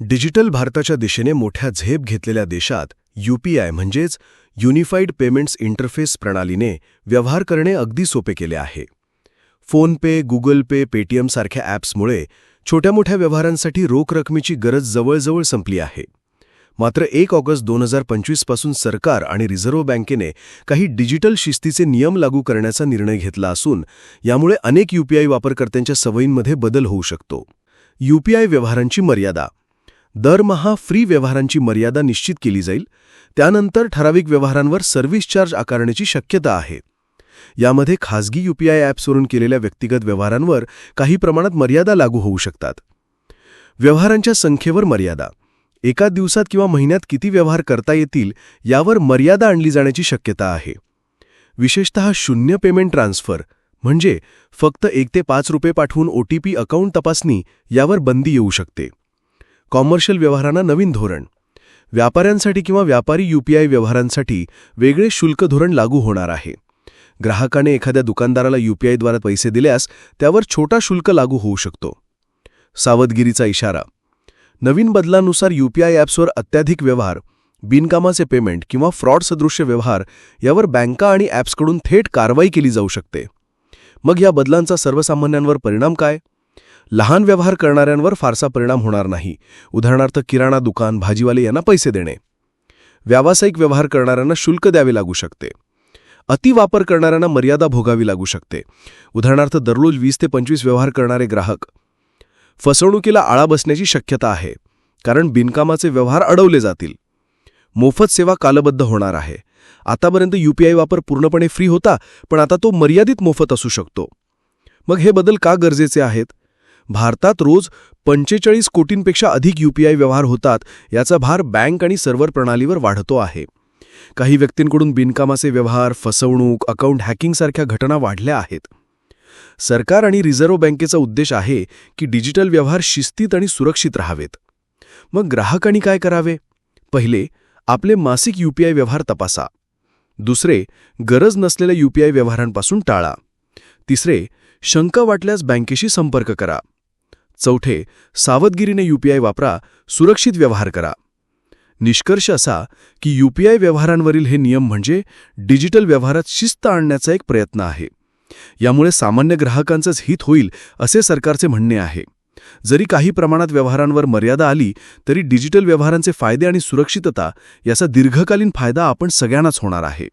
Digital भारताच्या दिशेने मोठ्या झेप घेतलेल्या देशात यूपीआय म्हणजेच युनिफाईड पेमेंट्स इंटरफेस प्रणालीने व्यवहार करणे अगदी सोपे केले आहे. फोनपे गुगल पे पेटीएम सारख्या ॲप्समुळे छोट्या मोठ्या व्यवहारांसाठी रोख रकमेची गरज जवळजवळ संपली आहे. मात्र एक ऑगस्ट दोन हजार पंचवीसपासून सरकार आणि रिझर्व्ह बँकेने काही डिजिटल शिस्तीचे नियम लागू करण्याचा निर्णय घेतला असून यामुळे अनेक यूपीआय वापरकर्त्यांच्या सवयींमध्ये बदल होऊ शकतो. यूपीआय व्यवहारांची मर्यादा दरमहा फ्री व्यवहारांची मर्यादा निश्चित केली जाईल. त्यानंतर ठराविक व्यवहारांवर सर्व्हिस चार्ज आकारण्याची शक्यता आहे. यामध्ये खासगी यूपीआय ॲप्सवरून केलेल्या व्यक्तिगत व्यवहारांवर काही प्रमाणात मर्यादा लागू होऊ शकतात. व्यवहारांच्या संख्येवर मर्यादा. एका दिवसात किंवा महिन्यात किती व्यवहार करता येतील यावर मर्यादा आणली जाण्याची शक्यता आहे. विशेषतः शून्य पेमेंट ट्रान्सफर म्हणजे फक्त एक ते पाच रुपये पाठवून ओटीपी अकाउंट तपासणी यावर बंदी येऊ शकते. कॉमर्शियल व्यवहारांना नवीन धोरण. व्यापाऱ्यांसाठी किंवा व्यापारी यूपीआय व्यवहारांसाठी वेगळे शुल्क धोरण लागू होणार आहे. ग्राहकाने एखाद्या दुकानदाराला यूपीआयद्वारे पैसे दिल्यास त्यावर छोटा शुल्क लागू होऊ शकतो. सावधगिरीचा इशारा. नवीन बदलानुसार यूपीआय ॲप्सवर अत्याधिक व्यवहार बिनकामाचे पेमेंट किंवा फ्रॉड सदृश्य व्यवहार यावर बँका आणि ॲप्सकडून थेट कारवाई केली जाऊ शकते. मग या बदलांचा सर्वसामान्यांवर परिणाम काय? लहान व्यवहार करणाऱ्यांवर फारसा परिणाम होणार नाही. उदाहरणार्थ किराणा दुकान भाजीवाले यांना पैसे देणे. व्यावसायिक व्यवहार करणाऱ्यांना शुल्क द्यावे लागू शकते. अतिवापर करणाऱ्यांना मर्यादा भोगावी लागू शकते. उदाहरणार्थ दररोज वीस ते पंचवीस व्यवहार करणारे ग्राहक. फसवणुकीला आळा बसण्याची शक्यता आहे कारण बिनकामाचे व्यवहार अडवले जातील. मोफत सेवा कालबद्ध होणार आहे. आतापर्यंत यूपीआय वापर पूर्णपणे फ्री होता पण आता तो मर्यादित मोफत असू शकतो. मग हे बदल का गरजेचे आहेत? भारतात रोज पंचेचाळीस कोटींपेक्षा अधिक यूपीआय व्यवहार होतात याचा भार बँक आणि सर्व्हर प्रणालीवर वाढतो आहे. काही व्यक्तींकडून बिनकामाचे व्यवहार फसवणूक अकाउंट हॅकिंगसारख्या घटना वाढल्या आहेत. सरकार आणि रिझर्व्ह बँकेचा उद्देश आहे की डिजिटल व्यवहार शिस्तीत आणि सुरक्षित राहावेत. मग ग्राहकांनी काय करावे? पहिले आपले मासिक यूपीआय व्यवहार तपासा. दुसरे गरज नसलेल्या यूपीआय व्यवहारांपासून टाळा. तिसरे शंका वाटल्यास बँकेशी संपर्क करा. चौथे सावधगिरीने यूपीआय वापरा सुरक्षित व्यवहार करा. निष्कर्ष असा की यूपीआय व्यवहारांवरील हे नियम म्हणजे डिजिटल व्यवहारात शिस्त आणण्याचा एक प्रयत्न आहे. यामुळे सामान्य ग्राहकांचंच हित होईल असे सरकारचे म्हणणे आहे. जरी काही प्रमाणात व्यवहारांवर मर्यादा आली तरी डिजिटल व्यवहारांचे फायदे आणि सुरक्षितता याचा दीर्घकालीन फायदा आपण सगळ्यांनाच होणार आहे.